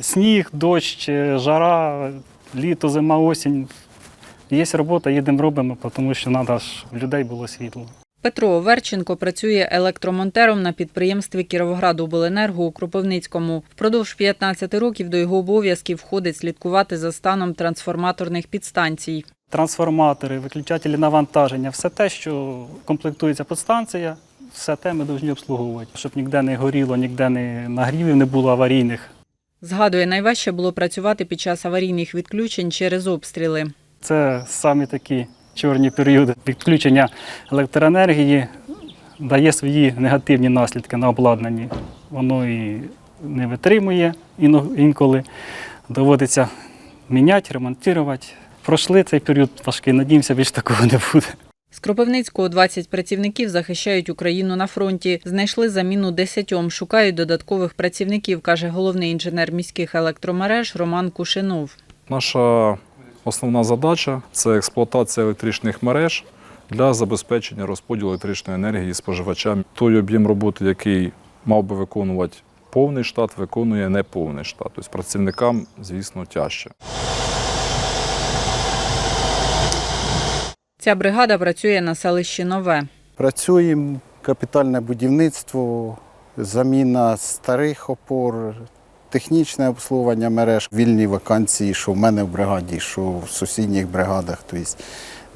Сніг, дощ, е, жара, літо, зима, осінь. Є робота, їдемо робимо, тому що треба в людей було світло. Петро Оверченко працює електромонтером на підприємстві Кіровоградобленерго у Кропивницькому. Впродовж 15 років до його обов'язків входить слідкувати за станом трансформаторних підстанцій. Трансформатори, виключателі навантаження, все те, що комплектується підстанція, все те ми повинні обслуговувати, щоб ніде не горіло, ніде не нагрівів не було аварійних. Згадує, найважче було працювати під час аварійних відключень через обстріли. Це самі такі чорні періоди. Відключення електроенергії дає свої негативні наслідки на обладнанні. Воно і не витримує інколи. Доводиться міняти, ремонтувати. Пройшли цей період важкий, надіємося, більше такого не буде. З Кропивницького 20 працівників захищають Україну на фронті. Знайшли заміну 10, шукають додаткових працівників, каже головний інженер міських електромереж Роман Кушинов. Наша основна задача це експлуатація електричних мереж для забезпечення розподілу електричної енергії споживачам. Той об'єм роботи, який мав би виконувати повний штат, виконує неповний штат. Тобто працівникам, звісно, тяжче. Ця бригада працює на селищі Нове. Працюємо капітальне будівництво, заміна старих опор, технічне обслуговування мереж, вільні вакансії, що в мене в бригаді, що в сусідніх бригадах. Тобто,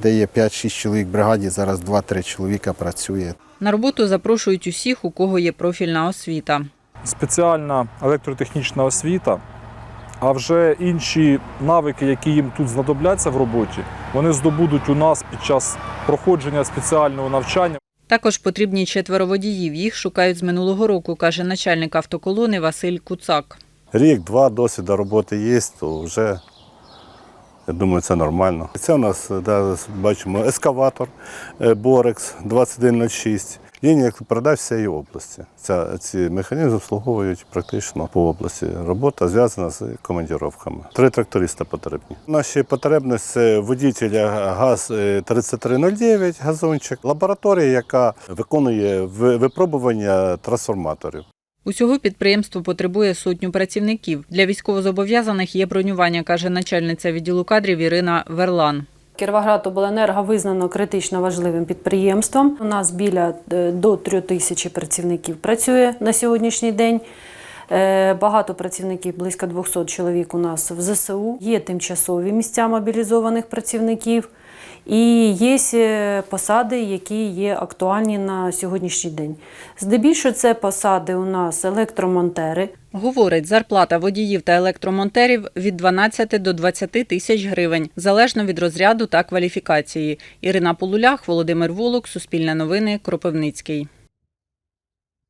де є 5-6 чоловік в бригаді, зараз 2-3 чоловіка працює. На роботу запрошують усіх, у кого є профільна освіта. Спеціальна електротехнічна освіта, а вже інші навики, які їм тут знадобляться в роботі, вони здобудуть у нас під час проходження спеціального навчання. Також потрібні четверо водіїв. Їх шукають з минулого року, каже начальник автоколони Василь Куцак. Рік-два досвіду роботи є, то вже, я думаю, це нормально. Це у нас, да, бачимо, ескаватор е, Борекс 2106. Лінія електропередач всієї області. Ця, ці механізми обслуговують практично по області. Робота зв'язана з командіровками. Три тракториста потрібні. Наші потребності водителя ГАЗ е, 3309, газончик, лабораторія, яка виконує випробування трансформаторів. Усього підприємство потребує сотню працівників. Для військовозобов'язаних є бронювання, каже начальниця відділу кадрів Ірина Верлан. Кіровоградобленерго визнано критично важливим підприємством. У нас біля е, до 3 тисячі працівників працює на сьогоднішній день. Е, Багато працівників, близько 200 чоловік у нас в ЗСУ. Є тимчасові місця мобілізованих працівників. І є е, посади, які є актуальні на сьогоднішній день. Здебільшого це посади у нас електромонтери, Говорить, зарплата водіїв та електромонтерів від 12 до 20 тисяч гривень, залежно від розряду та кваліфікації. Ірина Полулях, Володимир Волок, Суспільне новини, Кропивницький.